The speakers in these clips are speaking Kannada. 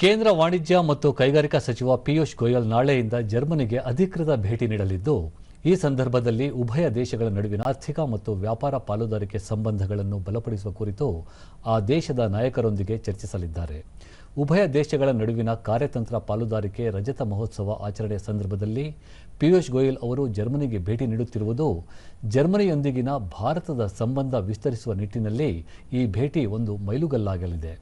ಕೇಂದ್ರ ವಾಣಿಜ್ಯ ಮತ್ತು ಕೈಗಾರಿಕಾ ಸಚಿವ ಪಿಯೂಷ್ ಗೋಯಲ್ ನಾಳೆಯಿಂದ ಜರ್ಮನಿಗೆ ಅಧಿಕೃತ ಭೇಟಿ ನೀಡಲಿದ್ದು, ಈ ಸಂದರ್ಭದಲ್ಲಿ ಉಭಯ ದೇಶಗಳ ನಡುವಿನ ಆರ್ಥಿಕ ಮತ್ತು ವ್ಯಾಪಾರ ಪಾಲುದಾರಿಕೆ ಸಂಬಂಧಗಳನ್ನು ಬಲಪಡಿಸುವ ಕುರಿತು ಆ ದೇಶದ ನಾಯಕರೊಂದಿಗೆ ಚರ್ಚಿಸಲಿದ್ದಾರೆ. ಉಭಯ ದೇಶಗಳ ನಡುವಿನ ಕಾರ್ಯತಂತ್ರ ಪಾಲುದಾರಿಕೆ ರಜತ ಮಹೋತ್ಸವ ಆಚರಣೆ ಸಂದರ್ಭದಲ್ಲಿ ಪಿಯೂಷ್ ಗೋಯಲ್ ಅವರು ಜರ್ಮನಿಗೆ ಭೇಟಿ ನೀಡುತ್ತಿರುವುದು ಜರ್ಮನಿಯೊಂದಿಗಿನ ಭಾರತದ ಸಂಬಂಧ ವಿಸ್ತರಿಸುವ ನಿಟ್ಟಿನಲ್ಲಿ ಈ ಭೇಟಿ ಒಂದು ಮೈಲುಗಲ್ಲಾಗಲಿದೆ.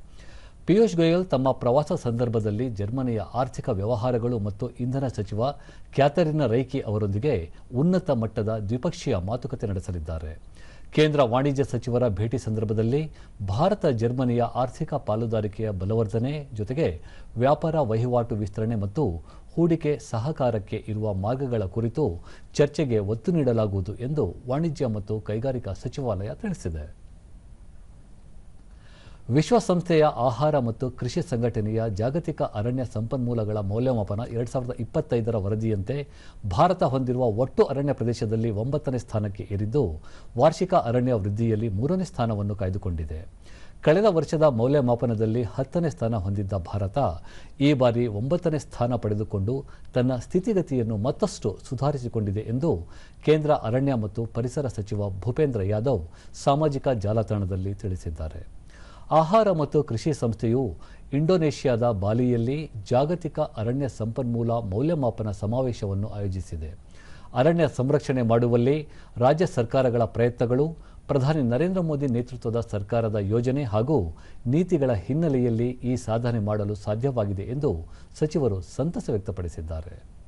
ಪಿಯೂಷ್ ಗೋಯಲ್ ತಮ್ಮ ಪ್ರವಾಸ ಸಂದರ್ಭದಲ್ಲಿ ಜರ್ಮನಿಯ ಆರ್ಥಿಕ ವ್ಯವಹಾರಗಳು ಮತ್ತು ಇಂಧನ ಸಚಿವ ಕ್ಯಾಥರಿನಾ ರೈಕಿ ಅವರೊಂದಿಗೆ ಉನ್ನತ ಮಟ್ಟದ ದ್ವಿಪಕ್ಷೀಯ ಮಾತುಕತೆ ನಡೆಸಲಿದ್ದಾರೆ. ಕೇಂದ್ರ ವಾಣಿಜ್ಯ ಸಚಿವರ ಭೇಟಿ ಸಂದರ್ಭದಲ್ಲಿ ಭಾರತ ಜರ್ಮನಿಯ ಆರ್ಥಿಕ ಪಾಲುದಾರಿಕೆಯ ಬಲವರ್ಧನೆ ಜೊತೆಗೆ ವ್ಯಾಪಾರ ವಹಿವಾಟು ವಿಸ್ತರಣೆ ಮತ್ತು ಹೂಡಿಕೆ ಸಹಕಾರಕ್ಕೆ ಇರುವ ಮಾರ್ಗಗಳ ಕುರಿತು ಚರ್ಚೆಗೆ ಒತ್ತು ನೀಡಲಾಗುವುದು ಎಂದು ವಾಣಿಜ್ಯ ಮತ್ತು ಕೈಗಾರಿಕಾ ಸಚಿವಾಲಯ ತಿಳಿಸಿದೆ. ವಿಶ್ವಸಂಸ್ಥೆಯ ಆಹಾರ ಮತ್ತು ಕೃಷಿ ಸಂಘಟನೆಯ ಜಾಗತಿಕ ಅರಣ್ಯ ಸಂಪನ್ಮೂಲಗಳ ಮೌಲ್ಯಮಾಪನ ಎರಡ್ ಸಾವಿರದ ಇಪ್ಪತ್ತೈದರ ವರದಿಯಂತೆ ಭಾರತ ಹೊಂದಿರುವ ಒಟ್ಟು ಅರಣ್ಯ ಪ್ರದೇಶದಲ್ಲಿ ಒಂಬತ್ತನೇ ಸ್ಥಾನಕ್ಕೆ ಏರಿದ್ದು, ವಾರ್ಷಿಕ ಅರಣ್ಯ ವೃದ್ಧಿಯಲ್ಲಿ ಮೂರನೇ ಸ್ಥಾನವನ್ನು ಕಾಯ್ದುಕೊಂಡಿದೆ. ಕಳೆದ ವರ್ಷದ ಮೌಲ್ಯಮಾಪನದಲ್ಲಿ ಹತ್ತನೇ ಸ್ಥಾನ ಹೊಂದಿದ್ದ ಭಾರತ ಈ ಬಾರಿ ಒಂಬತ್ತನೇ ಸ್ಥಾನ ಪಡೆದುಕೊಂಡು ತನ್ನ ಸ್ಥಿತಿಗತಿಯನ್ನು ಮತ್ತಷ್ಟು ಸುಧಾರಿಸಿಕೊಂಡಿದೆ ಎಂದು ಕೇಂದ್ರ ಅರಣ್ಯ ಮತ್ತು ಪರಿಸರ ಸಚಿವ ಭೂಪೇಂದ್ರ ಯಾದವ್ ಸಾಮಾಜಿಕ ಜಾಲತಾಣದಲ್ಲಿ ತಿಳಿಸಿದ್ದಾರೆ. ಆಹಾರ ಮತ್ತು ಕೃಷಿ ಸಂಸ್ಥೆಯು ಇಂಡೋನೇಷ್ಯಾದ ಬಾಲಿಯಲ್ಲಿ ಜಾಗತಿಕ ಅರಣ್ಯ ಸಂಪನ್ಮೂಲ ಮೌಲ್ಯಮಾಪನ ಸಮಾವೇಶವನ್ನು ಆಯೋಜಿಸಿದೆ. ಅರಣ್ಯ ಸಂರಕ್ಷಣೆ ಮಾಡುವಲ್ಲಿ ರಾಜ್ಯ ಸರ್ಕಾರಗಳ ಪ್ರಯತ್ನಗಳು, ಪ್ರಧಾನಿ ನರೇಂದ್ರ ಮೋದಿ ನೇತೃತ್ವದ ಸರ್ಕಾರದ ಯೋಜನೆ ಹಾಗೂ ನೀತಿಗಳ ಹಿನ್ನೆಲೆಯಲ್ಲಿ ಈ ಸಾಧನೆ ಮಾಡಲು ಸಾಧ್ಯವಾಗಿದೆ ಎಂದು ಸಚಿವರು ಸಂತಸ ವ್ಯಕ್ತಪಡಿಸಿದ್ದಾರೆ.